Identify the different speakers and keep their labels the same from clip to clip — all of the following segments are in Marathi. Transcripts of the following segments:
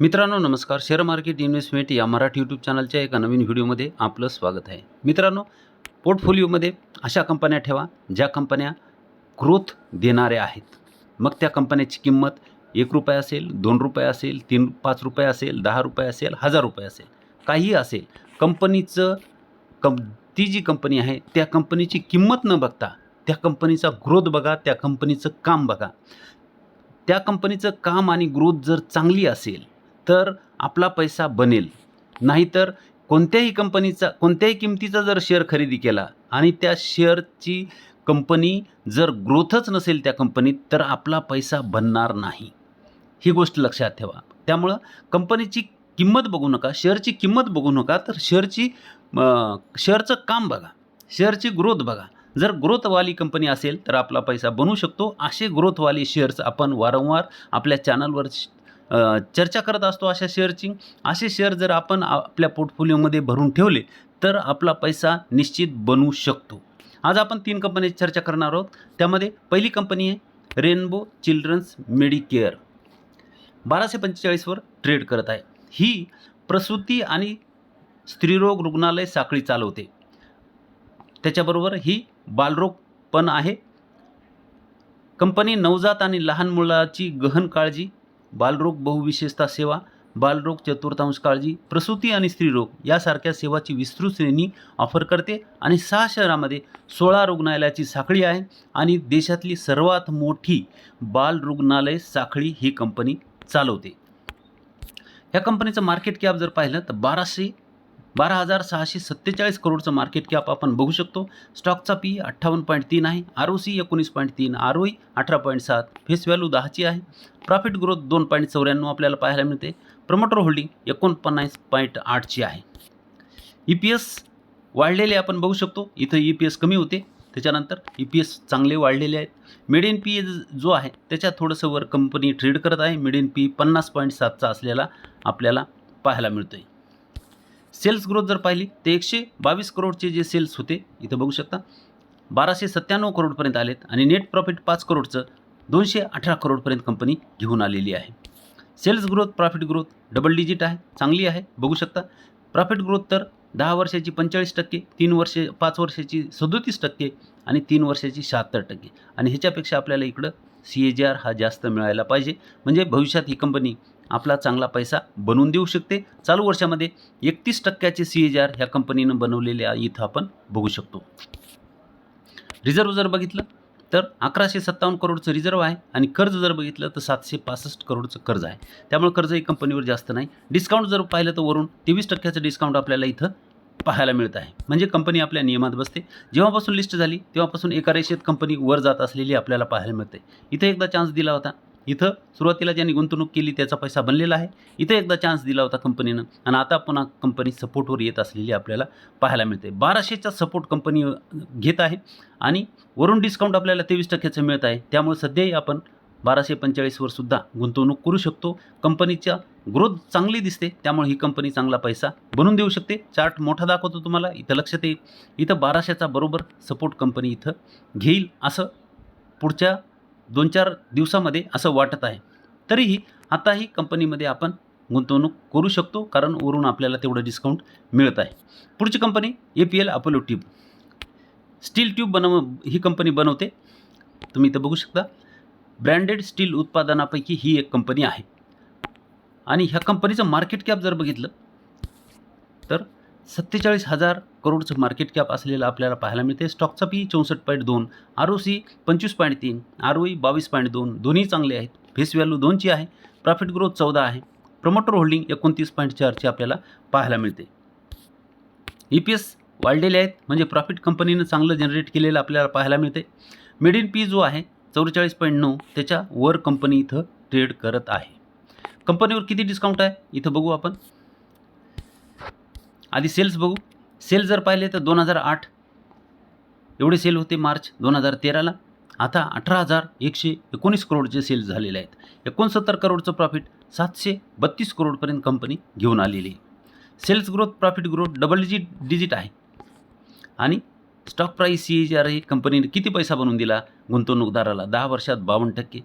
Speaker 1: मित्रांनो नमस्कार. शेअर मार्केट इन्व्हेस्टमेंट या मराठी यूट्यूब चॅनलच्या एका नवीन व्हिडिओमध्ये आपलं स्वागत आहे. मित्रांनो पोर्टफोलिओमध्ये अशा कंपन्या ठेवा ज्या कंपन्या ग्रोथ देणाऱ्या आहेत. मग त्या कंपन्याची किंमत एक रुपये असेल दोन रुपये असेल तीन पाच रुपये असेल दहा रुपये असेल हजार रुपये असेल काहीही असेल कंपनीचं कं ती जी कंपनी आहे त्या कंपनीची किंमत न बघता त्या कंपनीचा ग्रोथ बघा त्या कंपनीचं काम बघा. त्या कंपनीचं काम आणि ग्रोथ जर चांगली असेल तर आपला पैसा बनेल. नाहीतर कोणत्याही कंपनीचा कोणत्याही किमतीचा जर शेअर खरेदी केला आणि त्या शेअरची कंपनी जर ग्रोथच नसेल त्या कंपनीत तर आपला पैसा बनणार नाही. ही गोष्ट लक्षात ठेवा. त्यामुळं कंपनीची किंमत बघू नका शेअरची किंमत बघू नका तर शेअरची शेअरचं काम बघा. शेअरची ग्रोथ बघा. जर ग्रोथवाली कंपनी असेल तर आपला पैसा बनू शकतो. असे ग्रोथवाली शेअर्स आपण वारंवार आपल्या चॅनलवर चर्चा करत असतो अशा शेअरची. असे शेअर जर आपण आपल्या पोर्टफोलिओमध्ये भरून ठेवले तर आपला पैसा निश्चित बनू शकतो. आज आपण तीन कंपनीची चर्चा करणार आहोत. त्यामध्ये पहिली कंपनी आहे रेनबो चिल्ड्रन्स मेडिकेअर बाराशे पंचेचाळीसवर ट्रेड करत आहे. ही प्रसूती आणि स्त्रीरोग रुग्णालय साखळी चालवते. त्याच्याबरोबर ही बालरोग पण आहे. कंपनी नवजात आणि लहान मुलाची गहन काळजी बालरोग बहुविशेषता सेवा बालरोग चतुर्थांश काळजी प्रसूती आणि स्त्रीरोग यासारख्या सेवाची विस्तृत श्रेणी ऑफर करते आणि सहा शहरामध्ये सोळा रुग्णालयाची साखळी आहे आणि देशातली सर्वात मोठी बाल रुग्णालय साखळी ही कंपनी चालवते. ह्या कंपनीचं मार्केट कॅप जर पाहिलं तर बाराशे बारा हजार सहाशे सत्तेचाळीस करोडचं मार्केट कॅप आपण बघू शकतो. स्टॉकचा पी अठ्ठावन्न पॉईंट तीन आहे. आर ओ सी एकोणीस पॉईंट तीन आर ओ अठरा पॉईंट सात फेस व्हॅल्यू दहाची आहे. प्रॉफिट ग्रोथ दोन पॉईंट चौऱ्याण्णव आपल्याला पाहायला मिळते. प्रमोटर होल्डिंग एकोणपन्नास पॉईंट आठची आहे. ई पी एस वाढलेले आपण बघू शकतो. इथं ई पी एस कमी होते. त्याच्यानंतर ई पी एस चांगले वाढलेले आहेत. मिड इन पी जो आहे त्याच्या थोडंसं वर कंपनी ट्रेड करत आहे. मिड इन पी पन्नास पॉईंट सातचा असलेला आपल्याला पाहायला मिळतो आहे सेल्स ग्रोथ जर पाहिली तर एकशे बावीस करोडचे जे सेल्स होते इथं बघू शकता बाराशे सत्त्याण्णव करोडपर्यंत आलेत आणि नेट प्रॉफिट पाच करोडचं दोनशे अठरा करोडपर्यंत कंपनी घेऊन आलेली आहे. Sales growth profit growth double digit आहे चांगली आहे बघू शकता. प्रॉफिट ग्रोथ तर दहा वर्षाची पंचेचाळीस टक्के तीन वर्षे पाच वर्षाची सदोतीस टक्के आणि तीन वर्षाची शहात्तर टक्के. आणि ह्याच्यापेक्षा आपल्याला इकडं सी ए जी आर हा जास्त मिळायला पाहिजे. म्हणजे भविष्यात ही कंपनी आपला चांगला पैसा बनवून देऊ शकते. चालू वर्षामध्ये एकतीस टक्क्याचे सी ए जी आर ह्या कंपनीनं बनवलेले इथं आपण बघू शकतो. रिझर्व जर बघितलं तर अकराशे सत्तावन्न करोडचं रिझर्व आहे आणि कर्ज जर बघितलं तर सातशे पासष्ट करोडचं कर्ज आहे. त्यामुळे कर्ज ही कंपनीवर जास्त नाही. डिस्काउंट जर पाहिलं तर वरून तेवीस टक्क्याचं डिस्काउंट आपल्याला इथं पाहायला मिळत आहे. म्हणजे कंपनी आपल्या नियमात बसते. जेव्हापासून लिस्ट झाली तेव्हापासून एका रेषेत कंपनी वर जात असलेली आपल्याला पाहायला मिळते. इथं एकदा चान्स दिला होता. इथं सुरुवातीला ज्यांनी गुंतवणूक केली त्याचा पैसा बनलेला आहे. इथं एकदा चान्स दिला होता कंपनीनं आणि आता पुन्हा कंपनी सपोर्टवर येत असलेली आपल्याला पाहायला मिळते. बाराशेचा सपोर्ट कंपनी घेत आहे. आणि वरून डिस्काउंट आपल्याला तेवीस टक्क्याचं मिळत आहे. त्यामुळे सध्याही आपण बाराशे पंचेचाळीसवर सुद्धा गुंतवणूक करू शकतो. कंपनीच्या ग्रोथ चांगली दिसते त्यामुळे ही कंपनी चांगला पैसा बनवून देऊ शकते. चार्ट मोठा दाखवतो तुम्हाला इथं लक्षात येईल. इथं बाराशेचा बरोबर सपोर्ट कंपनी इथं घेईल असं पुढच्या दोन चार दिवसामध्ये असं वाटत आहे. तरीही आताही कंपनीमध्ये आपण गुंतवणूक करू शकतो कारण वरून आपल्याला तेवढं डिस्काउंट मिळत आहे. पुढची company A P L Apollo tube steel tube बनव ही कंपनी बनवते. तुम्ही इथं बघू शकता. ब्रँडेड स्टील उत्पादनापैकी ही एक कंपनी आहे. आणि ह्या कंपनीचं मार्केट कॅप जर बघितलं तर सत्तेचाळीस हजार करोडचं मार्केट कॅप असलेलं आपल्याला पाहायला मिळते. स्टॉकचा पी चौसष्ट पॉईंट दोन आर ओ सी पंचवीस पॉईंट तीन आर ओ ई बावीस पॉईंट दोन दोन्ही चांगले आहेत. फेस व्हॅल्यू दोनची आहे. प्रॉफिट ग्रोथ चौदा आहे. प्रमोटर होल्डिंग एकोणतीस पॉईंट चारची आपल्याला पाहायला मिळते. ई पी एस वाढलेले आहेत. म्हणजे प्रॉफिट कंपनीनं चांगलं जनरेट केलेलं आपल्याला पाहायला मिळते. मिड इन पी जो आहे चौवेचाळीस पॉईंट नऊ त्याच्या वर कंपनी इथं ट्रेड करत आहे. कंपनीवर किती डिस्काउंट आहे? इथं बघू आपण. आधी सेल्स बघू. सेल जर पाहिले तर दोन हजार आठ. एवढे सेल होते मार्च दोन हजार तेराला. आता अठरा हजार एकशे एकोणीस करोडचे सेल्स झालेले आहेत. एकोणसत्तर करोडचं प्रॉफिट सातशे बत्तीस करोडपर्यंत कंपनी घेऊन आलेली आहे. Sales growth profit growth double digit digit आहे. आणि stock price C G R ही कंपनीने किती पैसा बनवून दिला? गुंतवणूकदाराला दहा वर्षात बावन्न टक्के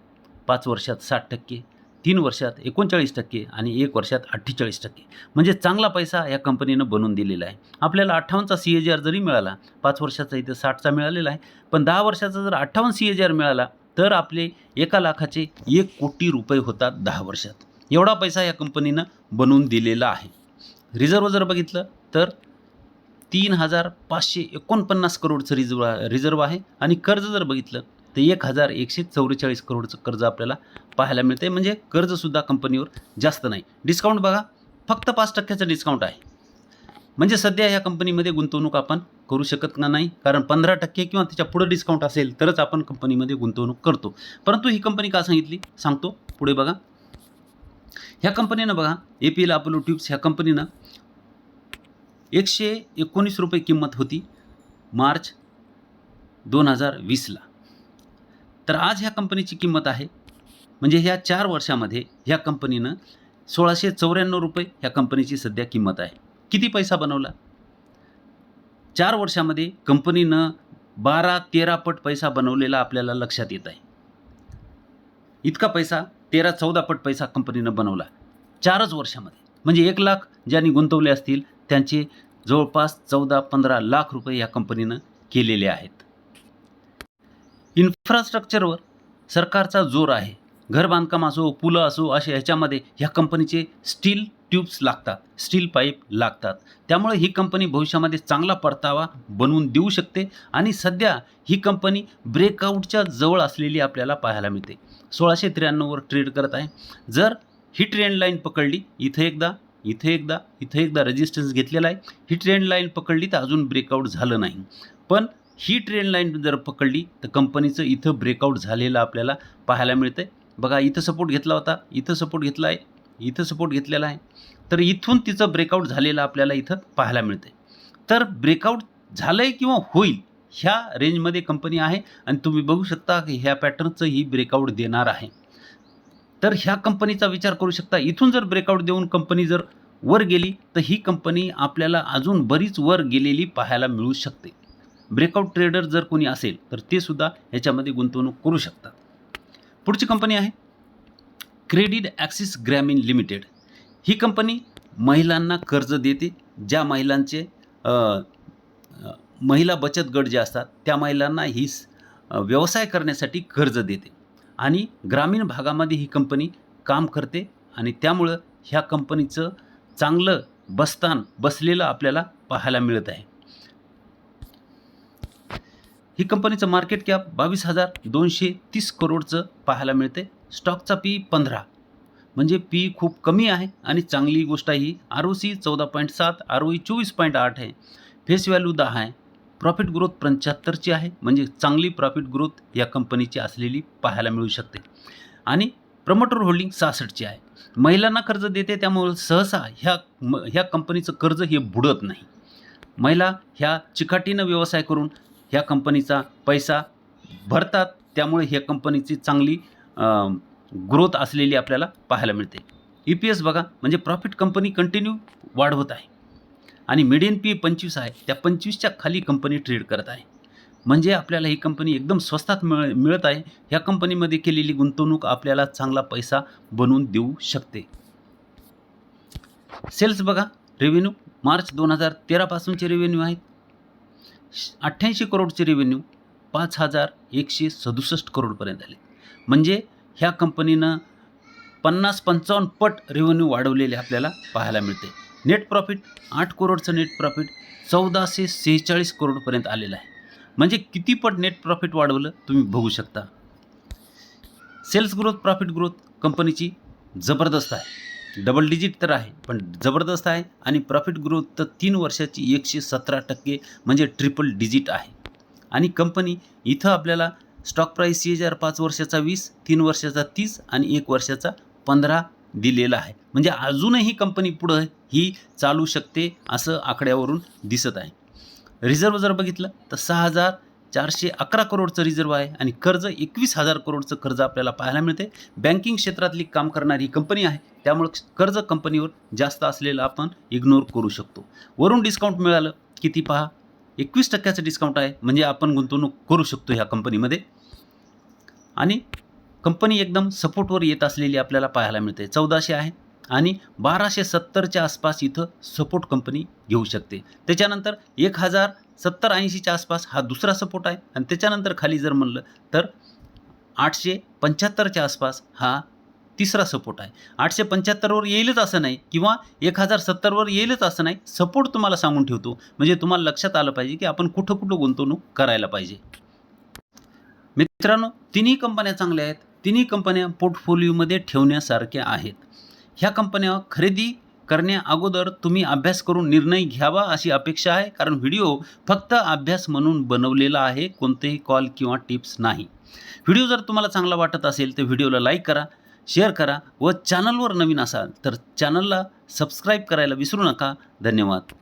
Speaker 1: पाच वर्षात साठ टक्के तीन वर्षात एकोणचाळीस टक्के आणि एक वर्षात अठ्ठेचाळीस टक्के. म्हणजे चांगला पैसा या कंपनीनं बनवून दिलेला आहे. आपल्याला अठ्ठावन्नचा सी ए जी आर जरी मिळाला पाच वर्षाचा इथं साठचा मिळालेला आहे पण दहा वर्षाचा जर अठ्ठावन्न सी ए जी आर मिळाला तर आपले एका लाखाचे एक कोटी रुपये होतात दहा वर्षात. एवढा पैसा या कंपनीनं बनवून दिलेला आहे. रिझर्व जर बघितलं तर तीन हजार पाचशे एकोणपन्नास करोडचं रिझर्व रिझर्व आहे. आणि कर्ज जर बघितलं तर एक हजार एकशे चौवेचाळीस करोडचं कर्ज आपल्याला पाहायला मिळते म्हणजे कर्जसुद्धा कंपनीवर जास्त नाही. डिस्काउंट बघा फक्त पाच टक्क्याचं डिस्काउंट आहे. म्हणजे सध्या ह्या कंपनीमध्ये गुंतवणूक आपण करू शकत ना नाही. कारण पंधरा टक्के किंवा त्याच्या पुढं डिस्काउंट असेल तरच आपण कंपनीमध्ये गुंतवणूक करतो. परंतु ही कंपनी का सांगितली? सांगतो पुढे बघा. ह्या कंपनीनं बघा A P L Apollo tubes ह्या कंपनीनं एकशे एकोणीस रुपये किंमत होती मार्च दोन हजार वीसला. तर आज ह्या कंपनीची किंमत आहे. म्हणजे ह्या चार वर्षामध्ये ह्या कंपनीनं सोळाशे चौऱ्याण्णव रुपये ह्या कंपनीची सध्या किंमत आहे. किती पैसा बनवला? चार वर्षामध्ये कंपनीनं बारा तेरा पट पैसा बनवलेला आपल्याला लक्षात येत आहे. इतका पैसा तेरा चौदा पट पैसा कंपनीनं बनवला. चारच वर्षामध्ये. म्हणजे एक लाख ज्यांनी गुंतवले असतील त्यांचे जवळपास चौदा पंधरा लाख रुपये या कंपनीनं केलेले आहेत. इन्फ्रास्ट्रक्चरवर सरकारचा जोर आहे. घर बांधकाम असो पुलं असो असे ह्याच्यामध्ये ह्या कंपनीचे स्टील ट्यूब्स लागतात स्टील पाईप लागतात. त्यामुळे ही कंपनी भविष्यामध्ये चांगला परतावा बनवून देऊ शकते आणि सध्या ही कंपनी ब्रेकआउटच्या जवळ असलेली आपल्याला पाहायला मिळते. सोळाशे त्र्याण्णववर ट्रेड करत आहे. जर ही ट्रेंड लाईन पकडली इथं एकदा इथे एकदा इथे एकदा रेजिस्टन्स घेतलेला आहे. ही ट्रेंड लाईन पकडली तर अजून ब्रेकआउट झालं नाही. पण ही ट्रेंड लाईन जर पकडली तर कंपनीचं इथं ब्रेकआउट झालेलं आपल्याला पाहायला मिळतं आहे बघा इथं सपोर्ट घेतला होता इथं सपोर्ट घेतला आहे इथं सपोर्ट घेतलेला आहे. तर इथून तिचं ब्रेकआउट झालेलं आपल्याला इथं पाहायला मिळतं आहे तर ब्रेकआउट झालं आहे किंवा होईल ह्या रेंजमध्ये कंपनी आहे आणि तुम्ही बघू शकता की ह्या पॅटर्नचं ही ब्रेकआउट देणार आहे. तर ह्या कंपनीचा विचार करू शकता. इथून जर ब्रेकआउट देऊन कंपनी जर वर गेली तर ही कंपनी आपल्याला अजून बरीच वर गेलेली पाहायला मिळू शकते. ब्रेकआउट ट्रेडर जर कोणी असेल तर ते सुद्धा ह्याच्यामध्ये गुंतवणूक करू शकतात. पुढची कंपनी आहे क्रेडिट ॲक्सिस ग्रामीण लिमिटेड ही कंपनी महिलांना कर्ज देते ज्या महिलांचे महिला बचत गट जे असतात त्या महिलांना ही व्यवसाय करण्यासाठी कर्ज देते. आणि ग्रामीण भागामध्ये ही कंपनी काम करते आणि त्यामुळं ह्या कंपनीचं चांगलं बस्तान बसलेलं आपल्याला पाहायला मिळत आहे. ही कंपनीचं मार्केट कॅप बावीस हजार दोनशे तीस करोडचं पाहायला मिळते. स्टॉकचा पी पंधरा. म्हणजे पी खूप कमी आहे आणि चांगली गोष्ट आहे ही. आर ओ सी चौदा पॉईंट सात आर ओ ई चोवीस पॉईंट आठ आहे. फेस व्हॅल्यू दहा आहे. प्रॉफिट ग्रोथ पंच्याहत्तरची आहे. म्हणजे चांगली प्रॉफिट ग्रोथ या कंपनीची असलेली पाहायला मिळू शकते. आणि प्रमोटर होल्डिंग सहासष्टची आहे. महिलांना कर्ज देते त्यामुळे सहसा ह्या म ह्या कंपनीचं कर्ज हे बुडत नाही. महिला ह्या चिकाटीनं व्यवसाय करून ह्या कंपनीचा पैसा भरतात त्यामुळे ह्या कंपनीची चांगली ग्रोथ असलेली आपल्याला पाहायला मिळते. ई पी एस बघा म्हणजे प्रॉफिट कंपनी कंटिन्यू वाढवत आहे. आणि मिडियन पी पंचवीस आहे. त्या पंचवीसच्या खाली कंपनी ट्रेड करत आहे. म्हणजे आपल्याला ही कंपनी एकदम स्वस्तात मिळ मिळत आहे. ह्या कंपनीमध्ये केलेली गुंतवणूक आपल्याला चांगला पैसा बनवून देऊ शकते. सेल्स बघा. रेव्हेन्यू मार्च दोन हजार तेरापासूनचे रेव्हेन्यू आहेत. अठ्ठ्याऐंशी करोडचे रेव्हेन्यू पाच हजार एकशे सदुसष्ट करोडपर्यंत आले. म्हणजे ह्या कंपनीनं पन्नास पंचावन्न पट रेव्हेन्यू वाढवलेले आपल्याला पाहायला मिळते. नेट प्रॉफिट आठ करोडचं नेट प्रॉफिट चौदाशे सेहेचाळीस करोडपर्यंत आलेलं आहे. म्हणजे किती पट नेट प्रॉफिट वाढवलं तुम्ही बघू शकता. सेल्स ग्रोथ प्रॉफिट ग्रोथ कंपनीची जबरदस्त आहे. डबल डिजिट तर आहे पण जबरदस्त आहे आणि प्रॉफिट ग्रोथ तर तीन वर्षाची एकशे सतरा टक्के म्हणजे ट्रिपल डिजिट आहे. आणि कंपनी इथं आपल्याला स्टॉक प्राईस सी हजार पाच वर्षाचा वीस तीन वर्षाचा तीस आणि एक वर्षाचा पंधरा दिलेला आहे. म्हणजे अजूनही कंपनी पुढं ही चालू शकते असं आकड्यावरून दिसत आहे. रिझर्व जर बघितलं तर सहा हजार चारशे अकरा करोडचं रिझर्व आहे आणि कर्ज एकवीस हजार करोडचं कर्ज आपल्याला पाहायला मिळते. बँकिंग क्षेत्रातली काम करणारी कंपनी आहे. त्यामुळं कर्ज कंपनीवर जास्त असलेलं आपण इग्नोर करू शकतो. वरून डिस्काउंट मिळालं किती पहा एकवीस टक्क्याचं डिस्काउंट आहे. म्हणजे आपण गुंतवणूक करू शकतो ह्या कंपनीमध्ये. आणि कंपनी एकदम सपोर्टवर येत असलेली आपल्याला पाहायला मिळते. चौदाशे आहे. आणि बाराशे सत्तरच्या आसपास इथं सपोर्ट कंपनी घेऊ शकते. त्याच्यानंतर एक हजार सत्तर ऐंशीच्या आसपास हा दुसरा सपोर्ट आहे. आणि त्याच्यानंतर खाली जर म्हणलं तर आठशे पंच्याहत्तरच्या आसपास हा तिसरा सपोर्ट आहे. आठशे पंच्याहत्तरवर येईलच असं नाही किंवा एक हजार सत्तरवर येईलच असं नाही. सपोर्ट तुम्हाला सांगून ठेवतो. म्हणजे तुम्हाला लक्षात आलं पाहिजे की आपण कुठं कुठं गुंतवणूक करायला पाहिजे. मित्रांनो तिन्ही कंपन्या चांगल्या आहेत. तिन्ही कंपन्या पोर्टफोलिओमध्ये ठेवण्यासारख्या आहेत. ह्या कंपन्या खरेदी करण्याअगोदर तुम्ही अभ्यास करून निर्णय घ्यावा अशी अपेक्षा आहे. कारण व्हिडिओ फक्त अभ्यास म्हणून बनवलेला आहे कोणतेही कॉल किंवा टिप्स नाही. व्हिडिओ जर तुम्हाला चांगला वाटत असेल तर व्हिडिओला लाईक करा शेअर करा व चॅनलवर नवीन असाल तर चॅनलला सबस्क्राईब करायला विसरू नका. धन्यवाद.